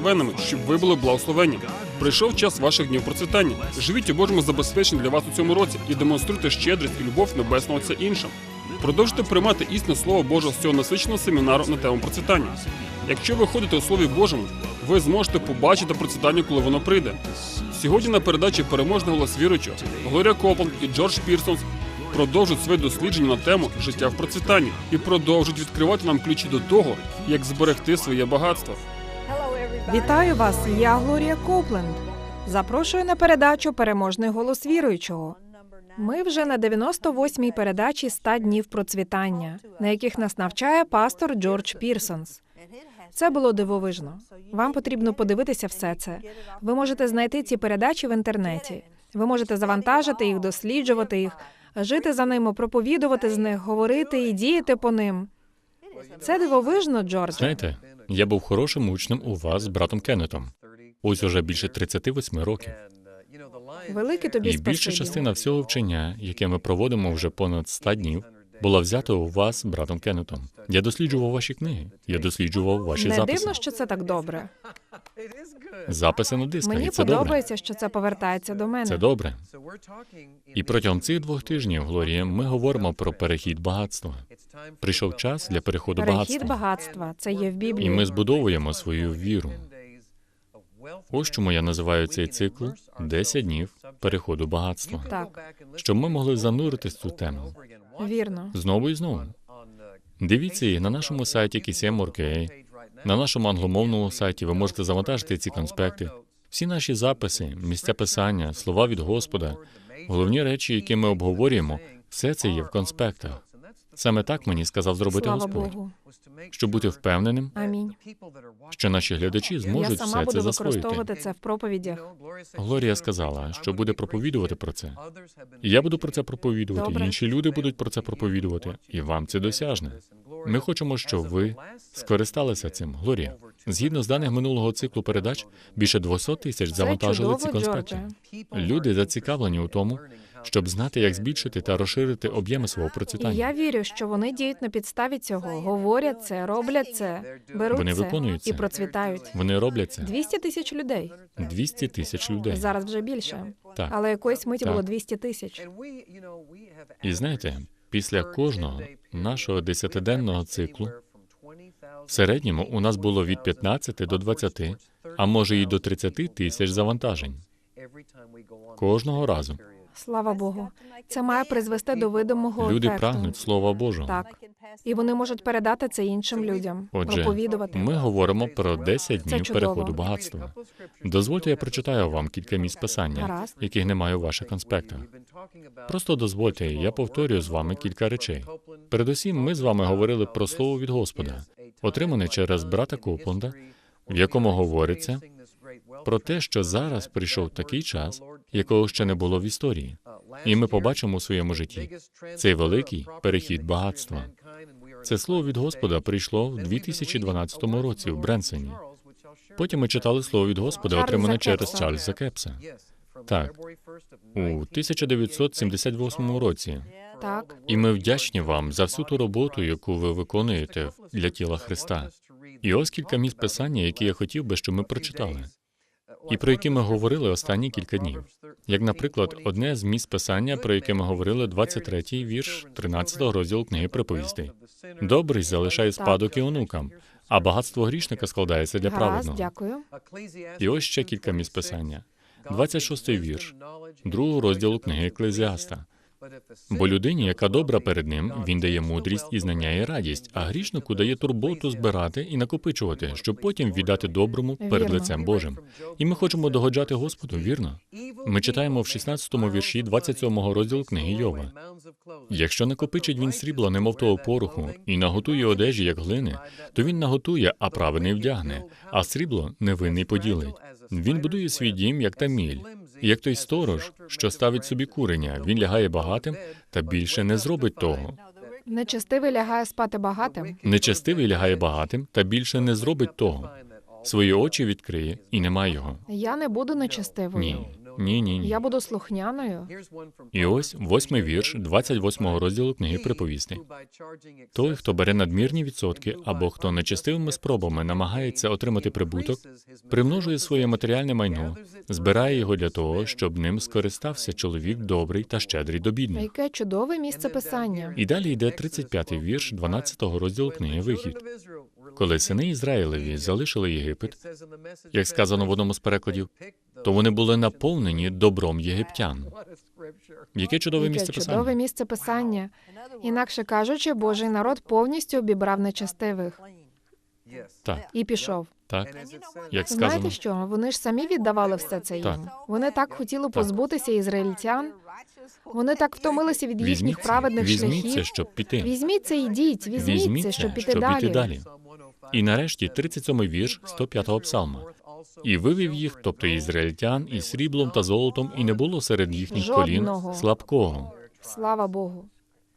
благословенними, щоб ви були благословенні. Прийшов час ваших днів процвітання. Живіть у Божому забезпеченні для вас у цьому році і демонструйте щедрість і любов небесного Отця іншим. Продовжуйте приймати істинне слово Боже з цього насиченого семінару на тему процвітання. Якщо ви ходите у Слові Божому, ви зможете побачити процвітання, коли воно прийде. Сьогодні на передачі переможний голос віруючого Глорія Копланд і Джордж Пірсонс продовжують своє дослідження на тему життя в процвітанні і продовжують відкривати нам ключі до того, як зберегти своє багатство. Вітаю вас! Я Глорія Копленд. Запрошую на передачу Переможний голос віруючого. Ми вже на 98-й передачі «100 днів процвітання, на яких нас навчає пастор Джордж Пірсонс. Це було дивовижно. Вам потрібно подивитися все це. Ви можете знайти ці передачі в інтернеті. Ви можете завантажити їх, досліджувати їх, жити за ними, проповідувати з них, говорити і діяти по ним. Це дивовижно, Джордж. Знаєте, я був хорошим учнем у вас з братом Кеннетом. Ось уже більше 38 років. Велике тобі І більша спасибі. частина всього вчення, яке ми проводимо вже понад 100 днів, була взята у вас братом Кеннетом. Я досліджував ваші книги, я досліджував ваші Не записи. дивно, що це так добре. Записи на дисках, Мені і це добре. подобається, що це повертається до мене. Це добре. І протягом цих двох тижнів, Глорія, ми говоримо про перехід багатства. Прийшов час для переходу Перехід багатства. багатства. Це є в І ми збудовуємо свою віру. Ось чому я називаю цей цикл 10 днів переходу багатства. Так, Щоб ми могли зануритись в цю тему вірно. знову і знову. Дивіться їх на нашому сайті KCM.org.ua, на нашому англомовному сайті ви можете завантажити ці конспекти. Всі наші записи, місця писання, слова від Господа, головні речі, які ми обговорюємо, все це є в конспектах. Саме так мені сказав зробити Слава Господь, Богу. щоб бути впевненим, Амінь. що наші глядачі Я зможуть сама все буду це засвоїти. використовувати це в проповідях. Глорія сказала, що буде проповідувати про це. І я буду про це проповідувати, Добре. інші люди будуть про це проповідувати, і вам це досяжне. Ми хочемо, щоб ви скористалися цим. Глорія, згідно з даних минулого циклу передач, більше 200 тисяч завантажили ці чудово, конспекти. Джордже. Люди зацікавлені у тому, щоб знати, як збільшити та розширити об'єми свого І процвітання. я вірю, що вони діють на підставі цього, говорять це, роблять це, беруть Вони це виконують це. і процвітають. Вони роблять це 200 тисяч людей. 200 тисяч людей. Зараз вже більше. Так. Але якоїсь миті Так. було 200 тисяч. І знаєте, після кожного нашого десятиденного циклу в середньому у нас було від 15 до 20, а може і до 30 тисяч завантажень кожного разу. Слава Богу. Це має призвести до видимого Люди ефекту. прагнуть Слова Божого. Так. І вони можуть передати це іншим людям, Отже, проповідувати. ми говоримо про 10 днів переходу багатства. Дозвольте, я прочитаю вам кілька місць писання, Гаразд. яких немає у ваших конспектах. Просто дозвольте, я повторюю з вами кілька речей. Передусім, ми з вами говорили про слово від Господа, отримане через брата Копланда, в якому говориться про те, що зараз прийшов такий час, якого ще не було в історії, і ми побачимо у своєму житті цей великий перехід багатства. Це слово від Господа прийшло в 2012 році в Бренсені. Потім ми читали слово від Господа, отримане через. Чарльза Кепса. Так, у 1978 році. Так. І ми вдячні вам за всю ту роботу, яку ви виконуєте для тіла Христа. І ось кілька місць писання, які я хотів би, щоб ми прочитали, і про які ми говорили останні кілька днів. Як, наприклад, одне з місць писання, про яке ми говорили, 23-й вірш 13-го розділу книги приповістей. Добрий залишає спадок і онукам, а багатство грішника складається для праведного. дякую. І ось ще кілька місць писання. 26-й вірш, другого розділу книги Еклезіаста. Бо людині, яка добра перед ним, він дає мудрість і знання і радість, а грішнику дає турботу збирати і накопичувати, щоб потім віддати доброму перед лицем Божим. І ми хочемо догоджати Господу, вірно? Ми читаємо в 16-му вірші 27-го розділу книги Йова. Якщо накопичить він срібла, немов того пороху, і наготує одежі, як глини, то він наготує, а праведний вдягне, а срібло невинний поділить. Він будує свій дім, як таміль, як той сторож, що ставить собі курення, він лягає багатим та більше не зробить того. Нечестивий лягає спати багатим. Нечестивий лягає багатим та більше не зробить того. Свої очі відкриє і нема його. Я не буду нечестивою. Ні. Ні, ні, ні. Я буду слухняною. І ось восьмий вірш 28 розділу книги приповісти. Той, хто бере надмірні відсотки, або хто нечестивими спробами намагається отримати прибуток, примножує своє матеріальне майно, збирає його для того, щоб ним скористався чоловік добрий та щедрий до бідних. Яке чудове місце писання. І далі йде 35-й вірш 12 розділу книги Вихід. Коли сини Ізраїлеві залишили Єгипет, як сказано в одному з перекладів, то вони були наповнені добром єгиптян. Яке чудове місце місце чудове писання. місце писання. Інакше кажучи, Божий народ повністю обібрав нечестивих Так, і пішов. Так, як Знаєте що? Вони ж самі віддавали все це їм. Так. Вони так хотіли позбутися ізраїльтян. Вони так втомилися від їхніх Візьміть це, праведних візьміть це, шляхів. щоб піти. Візьміть це, йдіть, візьміть Візьміть це, це, щоб піти щоб далі. піти далі. І нарешті 37-й вірш 105-го псалма. І вивів їх, тобто ізраїльтян, із сріблом та золотом, і не було серед їхніх колін слабкого. Слава Богу.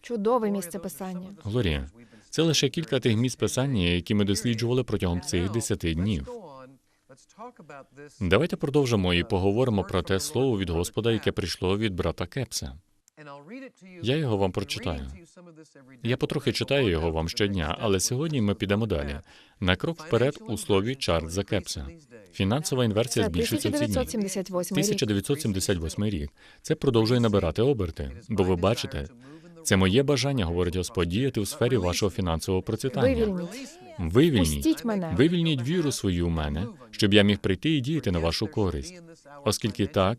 Чудове місце писання. Глорія, це лише кілька тих місць писання, які ми досліджували протягом цих десяти днів. Давайте продовжимо і поговоримо про те слово від Господа, яке прийшло від брата Кепса. Я його вам прочитаю. Я потрохи читаю його вам щодня, але сьогодні ми підемо далі. На крок вперед у слові Чарльза Кепса. Фінансова інверсія Це збільшується в ці дні. 1978 рік. 1978 рік. Це продовжує набирати оберти, бо ви бачите, це моє бажання, говорить Господь, діяти у сфері вашого фінансового процвітання. Вивільніть. Вивільніть, Пустіть мене. вивільніть віру свою в мене, щоб я міг прийти і діяти на вашу користь. Оскільки так,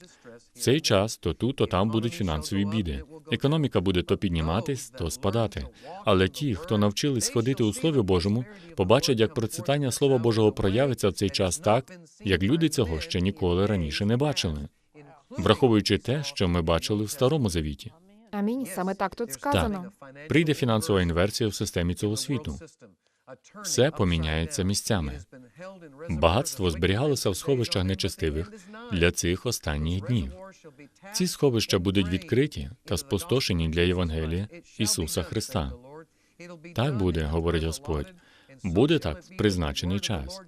в цей час то тут, то там будуть фінансові біди. Економіка буде то підніматись, то спадати. Але ті, хто навчились ходити у Слові Божому, побачать, як процвітання Слова Божого проявиться в цей час так, як люди цього ще ніколи раніше не бачили, враховуючи те, що ми бачили в Старому Завіті. Амінь. Саме так тут сказано. Прийде фінансова інверсія в системі цього світу. Все поміняється місцями. Багатство зберігалося в сховищах нечестивих для цих останніх днів. Ці сховища будуть відкриті та спустошені для Євангелія Ісуса Христа. Так буде, говорить Господь. Буде так в призначений час.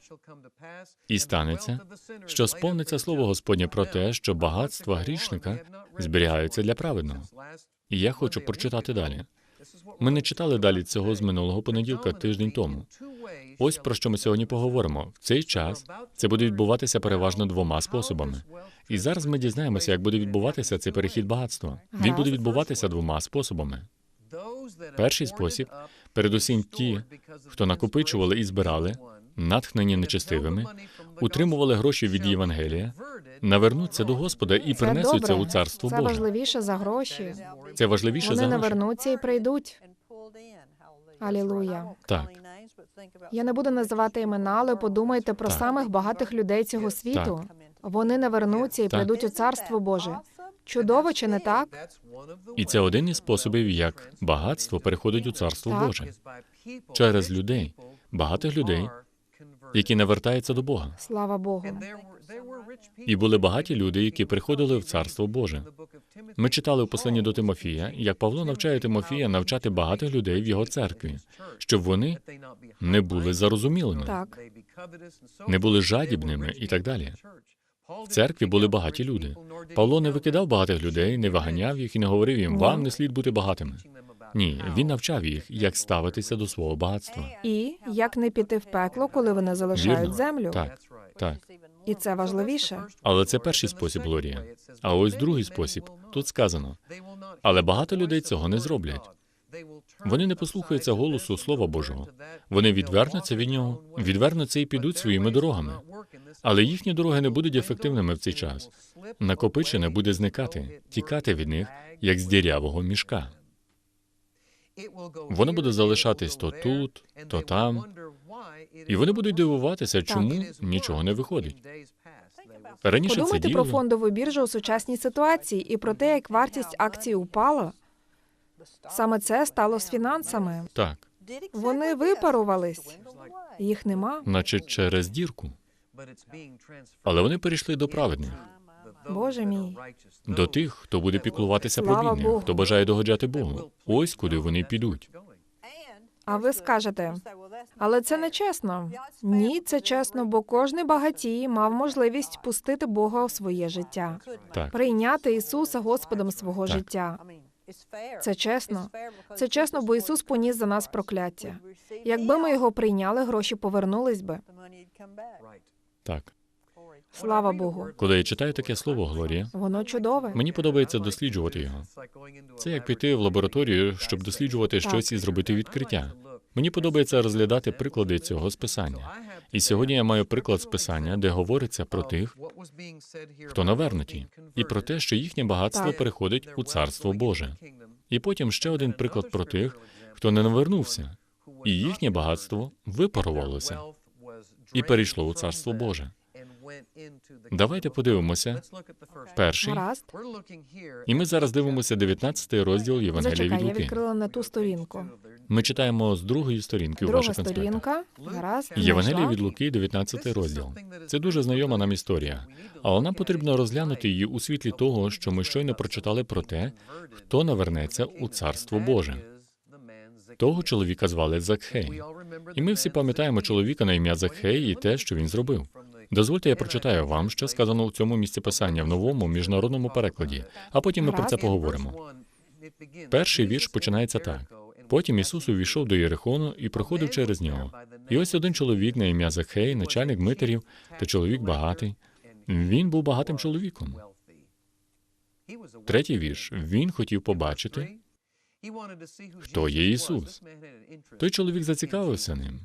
І станеться, що сповниться слово Господнє про те, що багатства грішника зберігаються для праведного. І я хочу прочитати далі. Ми не читали далі цього з минулого понеділка, тиждень тому. Ось про що ми сьогодні поговоримо. В цей час це буде відбуватися переважно двома способами. І зараз ми дізнаємося, як буде відбуватися цей перехід багатства. Він буде відбуватися двома способами. Перший спосіб Передусім ті, хто накопичували і збирали, натхнені нечестивими, утримували гроші від Євангелія, навернуться до Господа і Це принесуть добре. у царство Це Боже. важливіше за гроші. Це важливіше Вони за гроші. навернуться і прийдуть. Алілуя. Так. Я не буду називати імена, але подумайте про Так. самих багатих людей цього світу. Вони навернуться і Так. прийдуть у царство Боже. Чудово, чи не так? І це один із способів, як багатство переходить у царство Так. Боже через людей, багатих людей, які навертаються до Бога. Слава Богу. І були багаті люди, які приходили в царство Боже. Ми читали в посланні до Тимофія, як Павло навчає Тимофія навчати багатих людей в його церкві, щоб вони не були зарозумілими, Так. не були жадібними і так далі. В церкві були багаті люди. Павло не викидав багатих людей, не виганяв їх і не говорив їм, вам не слід бути багатими. Ні, він навчав їх, як ставитися до свого багатства. І як не піти в пекло, коли вони залишають Вірно. землю. Так, так. І це важливіше. Але це перший спосіб, Глорія. А ось другий спосіб. Тут сказано. Але багато людей цього не зроблять. Вони не послухаються голосу Слова Божого. Вони відвернуться від нього, відвернуться і підуть своїми дорогами. Але їхні дороги не будуть ефективними в цей час. Накопичене буде зникати, тікати від них, як з дірявого мішка. Воно буде залишатись то тут, то там, І вони будуть дивуватися, чому нічого не виходить. Раніше це Подумайте про фондову біржу у сучасній ситуації і про те, як вартість акцій упала. Саме це стало з фінансами. Так, Вони випарувались. Їх нема. наче через дірку. Але вони перейшли до праведних, Боже мій. до тих, хто буде піклуватися про бідних, хто бажає догоджати Богу. Ось куди вони підуть. А ви скажете, Але це не чесно. Ні, це чесно, бо кожний багатій мав можливість пустити Бога у своє життя, Так. прийняти Ісуса Господом свого Так. життя. Це чесно. Це чесно, бо Ісус поніс за нас прокляття. Якби ми його прийняли, гроші повернулись би. Так. Слава Богу. Коли я читаю таке слово Глорія, Воно чудове. мені подобається досліджувати його. Це як піти в лабораторію, щоб досліджувати Так. щось і зробити відкриття. Мені подобається розглядати приклади цього списання. І сьогодні я маю приклад списання, де говориться про тих, хто навернуті, і про те, що їхнє багатство Так. переходить у царство Боже. І потім ще один приклад про тих, хто не навернувся, і їхнє багатство випарувалося і перейшло у царство Боже. Давайте подивимося перший. Гаразд. І ми зараз дивимося 19 розділ Євангелія Зачекай, від я Луки. відкрила не ту сторінку. Ми читаємо з другої сторінки у Друга ваших конспектах. сторінка. Гаразд. Євангелія від Луки, 19 розділ. Це дуже знайома нам історія, але нам потрібно розглянути її у світлі того, що ми щойно прочитали про те, хто навернеться у царство Боже. Того чоловіка звали Закхей. І ми всі пам'ятаємо чоловіка на ім'я Закхей і те, що він зробив. Дозвольте, я прочитаю вам, що сказано у цьому місці писання в новому міжнародному перекладі, а потім ми про це поговоримо. Перший вірш починається так. Потім Ісус увійшов до Єрихону і проходив через нього. І ось один чоловік на ім'я Захей, начальник митарів та чоловік багатий. Він був багатим чоловіком. Третій вірш. Він хотів побачити. Хто є Ісус? Той чоловік зацікавився ним.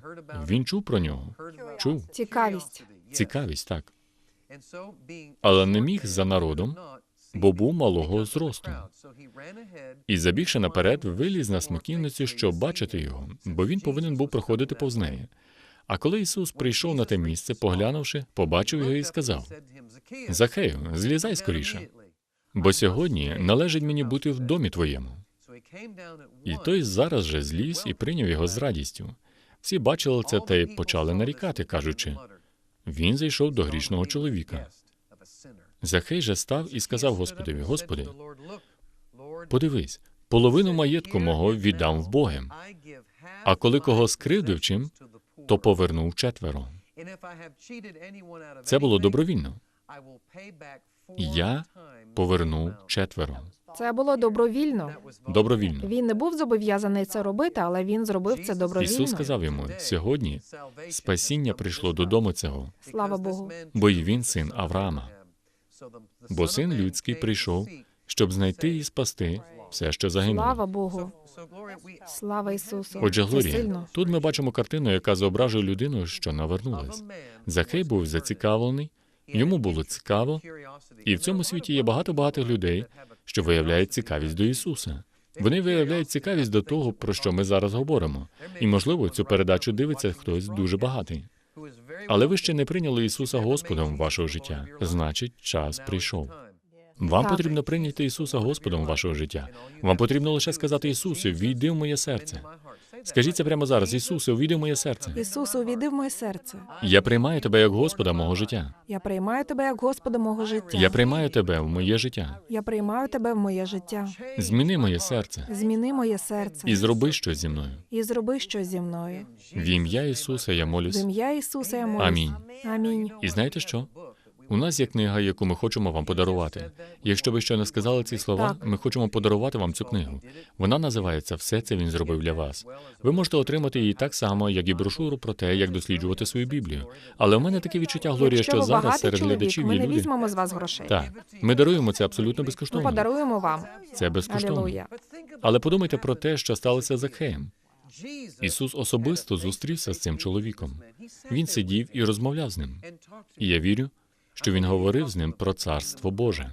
Він чув про нього. Чув. Цікавість. Цікавість, так. Але не міг за народом, бо був малого зросту. І забігши наперед, виліз на смоківницю, щоб бачити його, бо він повинен був проходити повз неї. А коли Ісус прийшов на те місце, поглянувши, побачив його і сказав: Захею, злізай скоріше, бо сьогодні належить мені бути в домі твоєму. І той зараз же зліз і прийняв його з радістю. Всі бачили це та й почали нарікати, кажучи: він зайшов до грішного чоловіка. Захей же став і сказав Господові: Господи, подивись, половину маєтку мого віддам в Богим, а коли кого скривдив чим, то повернув четверо. Це було добровільно. Я повернув четверо. Це було добровільно. Добровільно. Він не був зобов'язаний це робити, але він зробив це добровільно. Ісус сказав йому: сьогодні спасіння прийшло додому цього, Слава Богу. бо й він син Авраама. Бо син людський прийшов, щоб знайти і спасти все, що загинуло. Слава Богу. Слава Ісусу. Отже, Глорія, тут ми бачимо картину, яка зображує людину, що навернулась. Захей був зацікавлений, йому було цікаво, і в цьому світі є багато багатих людей, що виявляють цікавість до Ісуса. Вони виявляють цікавість до того, про що ми зараз говоримо. І, можливо, цю передачу дивиться хтось дуже багатий. Але ви ще не прийняли Ісуса Господом вашого життя. Значить, час прийшов. Вам потрібно прийняти Ісуса Господом вашого життя. Вам потрібно лише сказати Ісусу, війди в моє серце. Скажіть це прямо зараз. Ісусе, увійди в моє серце. Ісусу, увійди в моє серце. Я приймаю тебе як Господа мого життя. Я приймаю тебе як Господа мого життя. Я приймаю тебе в моє життя. Я приймаю тебе в моє життя. Зміни моє серце Зміни моє серце і зроби щось зі мною. і зроби щось зі мною. В ім'я Ісуса я В молюсь. ім'я Ісуса я молюсь. Амінь. Амінь. І знаєте що? У нас є книга, яку ми хочемо вам подарувати. Якщо ви ще не сказали ці слова, Так. ми хочемо подарувати вам цю книгу. Вона називається Все це він зробив для вас. Ви можете отримати її так само, як і брошуру про те, як досліджувати свою Біблію. Але у мене таке відчуття, Глорія, Якщо що ви зараз багатий серед чоловік, глядачів ми не люди. візьмемо з вас грошей. Так, ми даруємо це абсолютно Ми безкоштовно. подаруємо вам. Це безкоштовно. Алілуя. Але подумайте про те, що сталося з Закхеєм. Ісус особисто зустрівся з цим чоловіком. Він сидів і розмовляв з ним. І я вірю, що він говорив з ним про царство Боже.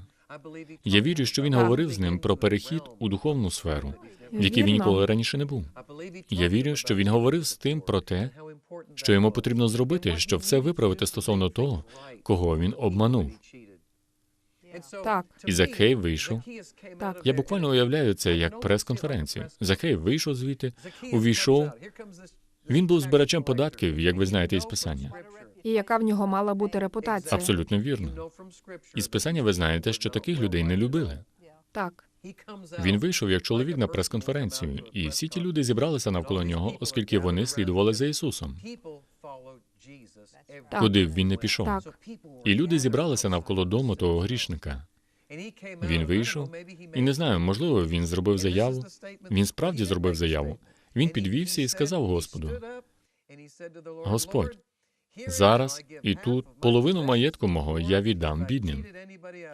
Я вірю, що він говорив з ним про перехід у духовну сферу, в якій він ніколи раніше не був. Я вірю, що він говорив з тим про те, що йому потрібно зробити, щоб все виправити стосовно того, кого він обманув. Так. І Закхей вийшов. Так. Я буквально уявляю це як прес-конференцію. Захей вийшов звідти, увійшов. Він був збирачем податків, як ви знаєте із писання. І яка в нього мала бути репутація? Абсолютно вірно. Із писання ви знаєте, що таких людей не любили. Так. Він вийшов як чоловік на прес-конференцію, і всі ті люди зібралися навколо нього, оскільки вони слідували за Ісусом. Так. Куди б він не пішов. Так. І люди зібралися навколо дому того грішника. Він вийшов, і не знаю, можливо, він зробив заяву. Він справді зробив заяву. Він підвівся і сказав Господу: Господь, зараз і тут половину маєтку мого я віддам бідним.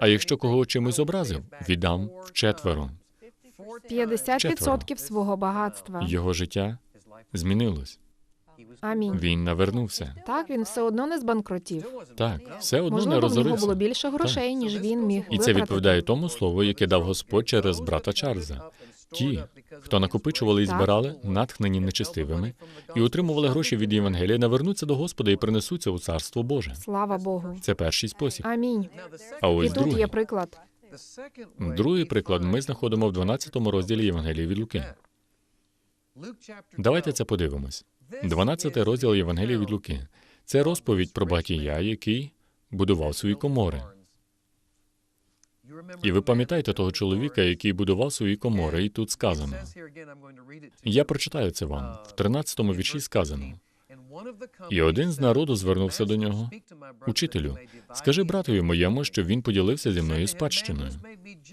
А якщо кого чимось образив, віддам вчетверо. 50% свого багатства. Його життя змінилось. Амінь. Він навернувся. Так, він все одно не збанкротів. Так, все одно не Можливо, в нього було більше грошей, ніж він міг І це витратити. відповідає тому слову, яке дав Господь через брата Чарльза. Ті, хто накопичували і збирали, натхнені нечестивими, і отримували гроші від Євангелія, навернуться до Господа і принесуться у Царство Боже. Слава Богу. Це перший спосіб. Амінь. А І ось тут є другий. приклад. Другий приклад ми знаходимо в 12 розділі Євангелія від Луки. Давайте це подивимось. 12 розділ Євангелія від Луки. Це розповідь про багатія, який будував свої комори. І ви пам'ятаєте того чоловіка, який будував свої комори, і тут сказано. Я прочитаю це вам. В 13-му вірші сказано. І один з народу звернувся до нього. Учителю, скажи братові моєму, щоб він поділився зі мною спадщиною.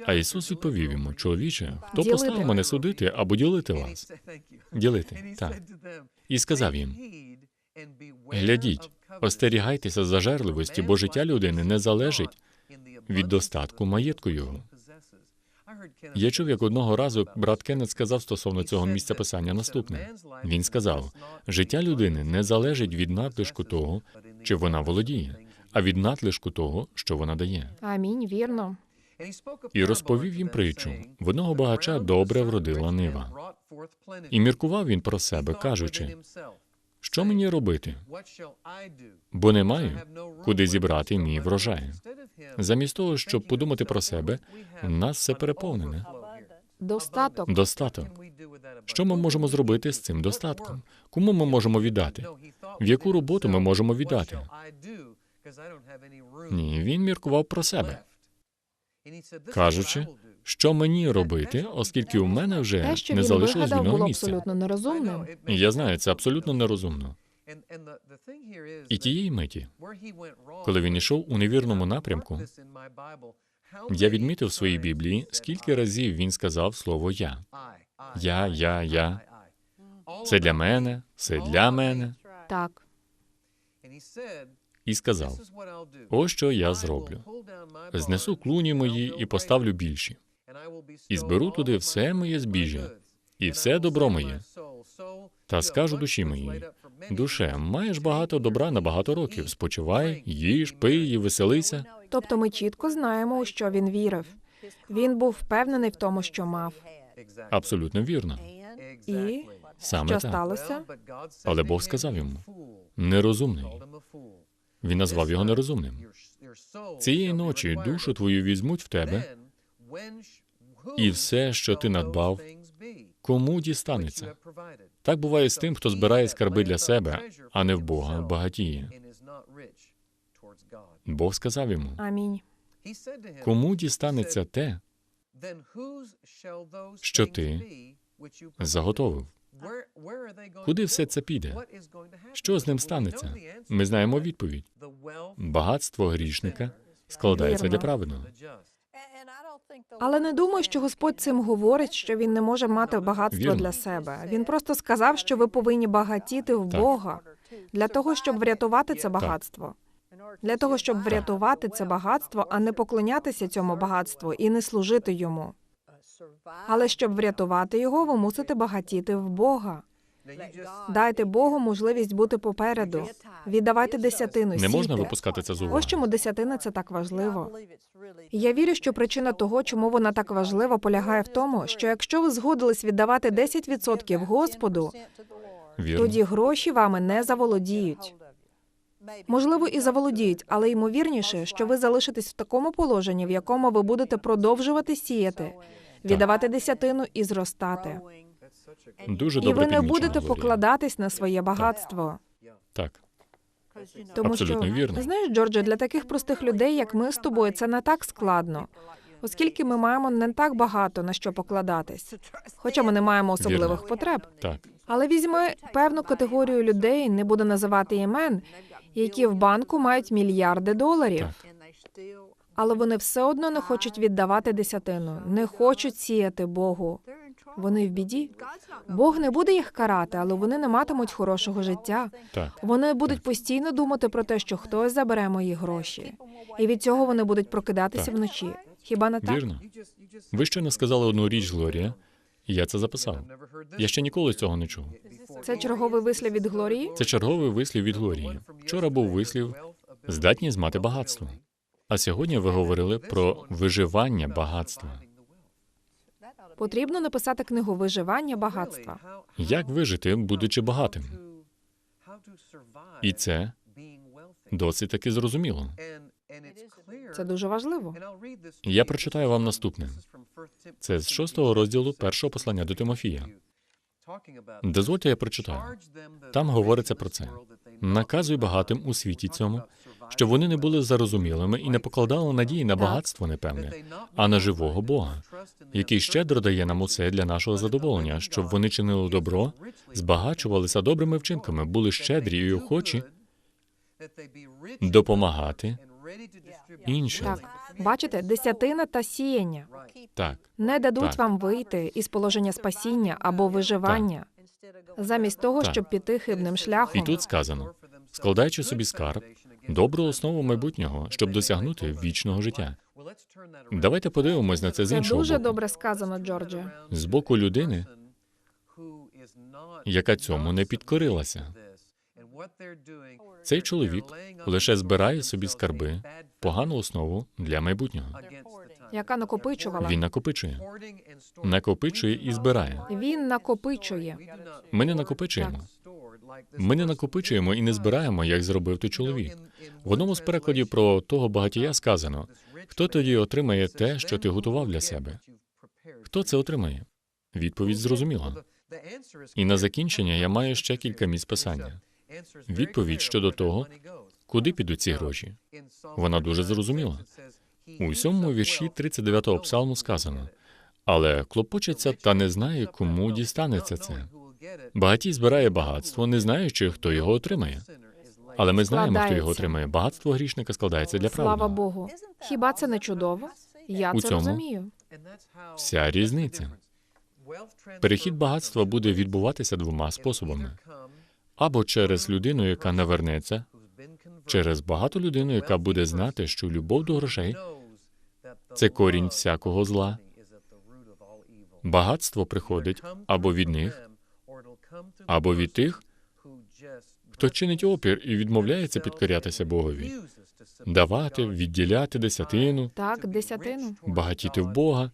А Ісус відповів йому: чоловіче, хто Ділити. послав мене судити або ділити вас? Ділити, так. І сказав їм: глядіть, остерігайтеся зажерливості, бо життя людини не залежить від достатку маєтку його. Я чув, як одного разу брат Кеннет сказав стосовно цього місця писання наступне. Він сказав: життя людини не залежить від надлишку того, чи вона володіє, а від надлишку того, що вона дає. Амінь, вірно. І розповів їм притчу. В одного багача добре вродила нива. І міркував він про себе, кажучи, що мені робити, бо не маю, куди зібрати мій врожай. Замість того, щоб подумати про себе, в нас все переповнене. Достаток. Достаток. Що ми можемо зробити з цим достатком? Кому ми можемо віддати? В яку роботу ми можемо віддати? Ні, він міркував про себе, кажучи, що мені робити, оскільки у мене вже Те, що не він залишилось вигадав, вільного було місця. абсолютно нерозумним. Я знаю, це абсолютно нерозумно. І тієї миті, коли він йшов у невірному напрямку, я відмітив в своїй Біблії, скільки разів він сказав слово я. Я, я, я. Це для мене, це для мене. Так. І сказав: ось що я зроблю. Знесу клуні мої і поставлю більші, і зберу туди все моє збіжжя, і все добро моє. Та скажу душі моїй, душе, маєш багато добра на багато років. Спочивай, їж, пий і веселися. Тобто ми чітко знаємо, у що він вірив. Він був впевнений в тому, що мав. Абсолютно вірно. І Саме що так. сталося? Але Бог сказав йому нерозумний. Він назвав його нерозумним. Цієї ночі душу твою візьмуть в тебе, і все, що ти надбав, кому дістанеться. Так буває з тим, хто збирає скарби для себе, а не в Бога багатіє. Бог сказав йому: Амінь. кому дістанеться те, що ти заготовив? Куди все це піде? Що з ним станеться? Ми знаємо відповідь. Багатство грішника складається для праведного. Але не думаю, що Господь цим говорить, що він не може мати багатство Вірно. для себе. Він просто сказав, що ви повинні багатіти в Так. Бога для того, щоб врятувати це багатство. Для того, щоб врятувати це багатство, а не поклонятися цьому багатству і не служити йому. Але щоб врятувати його, ви мусите багатіти в Бога. Дайте Богу можливість бути попереду. Віддавайте десятину. Не можна сійте. випускати це з Ось чому десятина це так важливо. Я вірю, що причина того, чому вона так важлива, полягає в тому, що якщо ви згодились віддавати 10% Господу, Вірно. тоді гроші вами не заволодіють. Можливо, і заволодіють, але ймовірніше, що ви залишитесь в такому положенні, в якому ви будете продовжувати сіяти, віддавати десятину і зростати. Дуже І добре ви не будете покладатись на своє багатство. Так, Тому Абсолютно що вірно. знаєш, Джордже, для таких простих людей, як ми з тобою, це не так складно. оскільки ми маємо не так багато на що покладатись, хоча ми не маємо особливих Вірно. потреб. Так, Але візьми певну категорію людей, не буду називати імен, які в банку мають мільярди доларів. так. Але вони все одно не хочуть віддавати десятину, не хочуть сіяти Богу. Вони в біді. Бог не буде їх карати, але вони не матимуть хорошого життя. Так, Вони будуть постійно думати про те, що хтось забере мої гроші, і від цього вони будуть прокидатися Так. вночі. Хіба не так? вірно. Ви щойно сказали одну річ, Глорія, і я це записав. Я ще ніколи цього не чув. Це черговий вислів від Глорії. Це черговий вислів від Глорії. Вчора був вислів здатність мати багатство. А сьогодні ви говорили про виживання багатства. Потрібно написати книгу виживання багатства. Як вижити, будучи багатим? І це досить таки зрозуміло. Це дуже важливо. Я прочитаю вам наступне. Це з шостого розділу першого послання до Тимофія. Дозвольте, я прочитаю. Там говориться про це. Наказуй багатим у світі цьому, щоб вони не були зарозумілими і не покладали надії на багатство непевне, а на живого Бога, який щедро дає нам усе для нашого задоволення, щоб вони чинили добро, збагачувалися добрими вчинками, були щедрі і охочі допомагати іншим. Так, бачите, десятина та сіяння Так, не дадуть Так. вам вийти із положення спасіння або виживання, замість того, Так. щоб піти хибним шляхом. і тут сказано, складаючи собі скарб, добру основу майбутнього, щоб досягнути вічного життя. Давайте подивимось на це з Це іншого дуже боку. добре сказано, Джордже. З боку людини, яка цьому не підкорилася. Цей чоловік лише збирає собі скарби, погану основу для майбутнього. Яка накопичувала. Він накопичує, накопичує і збирає. Він накопичує. Ми не накопичуємо. Ми не накопичуємо і не збираємо, як зробив той чоловік. В одному з перекладів про того багатія сказано: хто тоді отримає те, що ти готував для себе? Хто це отримає? Відповідь зрозуміла. І на закінчення я маю ще кілька місць писання. Відповідь щодо того, куди підуть ці гроші. Вона дуже зрозуміла. У сьомому вірші 39-го псалму сказано: але клопочеться та не знає, кому дістанеться це. Багатій збирає багатство, не знаючи, хто його отримає. Але ми знаємо, хто його отримає. Багатство грішника складається для Слава. Богу. Хіба це не чудово? Я У це цьому розумію. Вся різниця. Перехід багатства буде відбуватися двома способами: або через людину, яка навернеться, через багату людину, яка буде знати, що любов до грошей це корінь всякого зла. Багатство приходить або від них, або від тих, хто чинить опір і відмовляється підкорятися Богові, давати, відділяти десятину, Так, десятину. багатіти в Бога.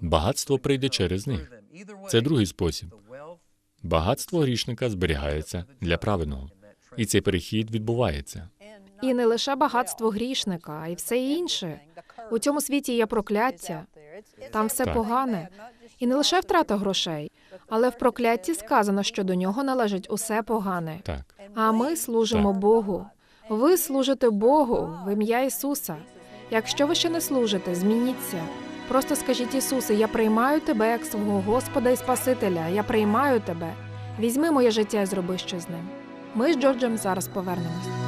Багатство прийде через них. Це другий спосіб. Багатство грішника зберігається для праведного, і цей перехід відбувається. І не лише багатство грішника, а й все інше. У цьому світі є прокляття, там все Так. погане. І не лише втрата грошей, але в проклятті сказано, що до нього належить усе погане. Так, А ми служимо Богу. Ви служите Богу в ім'я Ісуса. Якщо ви ще не служите, змініться. Просто скажіть Ісусе, я приймаю тебе як свого Господа і Спасителя. Я приймаю тебе. Візьми моє життя і зроби щось з ним. Ми з Джорджем зараз повернемось.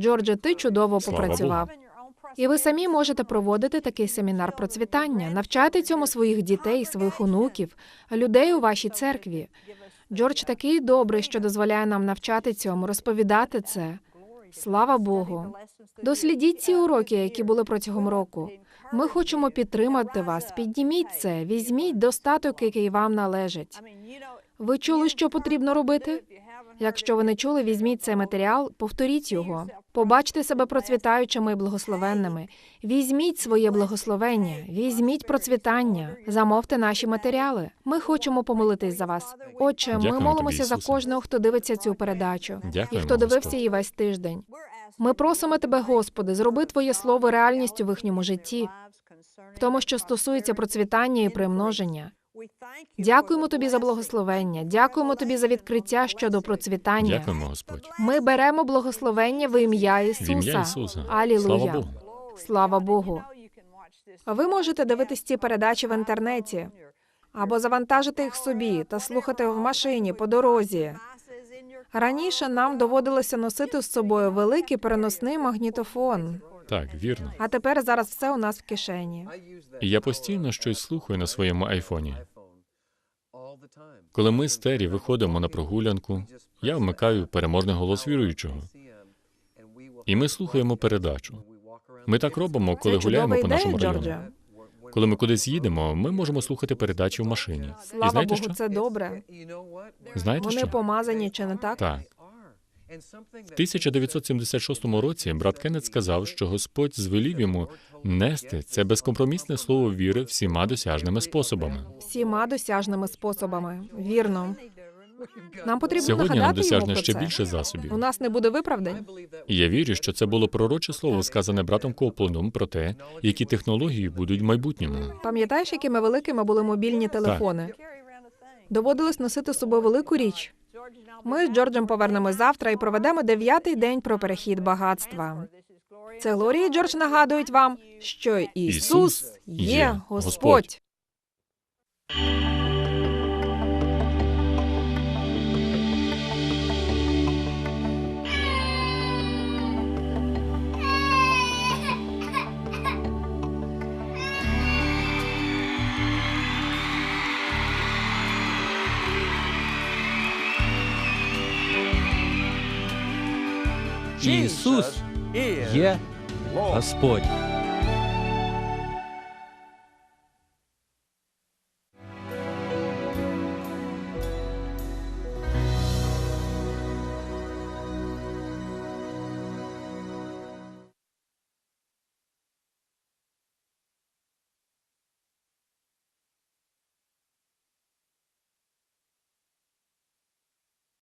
Джордже, ти чудово Слава попрацював. І ви самі можете проводити такий семінар процвітання, навчати цьому своїх дітей, своїх онуків, людей у вашій церкві. Джордж такий добрий, що дозволяє нам навчати цьому, розповідати це. Слава Богу. Дослідіть ці уроки, які були протягом року. Ми хочемо підтримати вас. Підніміть це, візьміть достаток, який вам належить. Ви чули, що потрібно робити? Якщо ви не чули, візьміть цей матеріал, повторіть його. Побачте себе процвітаючими і благословенними. Візьміть своє благословення, візьміть процвітання, замовте наші матеріали. Ми хочемо помолитись за вас. Отче, ми молимося за кожного, хто дивиться цю передачу, і хто дивився її весь тиждень. Ми просимо тебе, Господи, зроби Твоє слово реальністю в їхньому житті, в тому, що стосується процвітання і примноження. Дякуємо тобі за благословення. Дякуємо тобі за відкриття щодо процвітання. Дякуємо, Господь. Ми беремо благословення в ім'я Ісуса. В ім'я Ісуса. Алілуя. Слава Богу. Слава Богу. Ви можете дивитись ці передачі в інтернеті або завантажити їх собі та слухати в машині по дорозі. Раніше нам доводилося носити з собою великий переносний магнітофон, Так, вірно. а тепер зараз все у нас в кишені. І я постійно щось слухаю на своєму айфоні. Коли ми стері виходимо на прогулянку, я вмикаю переможний голос віруючого, і ми слухаємо передачу. Ми так робимо, коли Це гуляємо по по ідея, нашому району. Джорджа. Коли ми кудись їдемо, ми можемо слухати передачі в машині. І Слава знаєте Богу, що? це добре. Знаєте Вони що? помазані чи не так? Так. В 1976 році брат Кеннет сказав, що Господь звелів йому нести це безкомпромісне слово віри всіма досяжними способами. Всіма досяжними способами. Вірно. Нам потрібно Сьогодні нам досяжне ще більше У нас не буде виправдань. І я вірю, що це було пророче слово, сказане братом Коплендом про те, які технології будуть в майбутньому. Пам'ятаєш, якими великими були мобільні телефони? Доводилось носити з собою велику річ. Ми з Джорджем повернемось завтра і проведемо дев'ятий день про перехід багатства. Це Глорія і Джордж нагадують вам, що Ісус є. Господь. Ісус є Господь.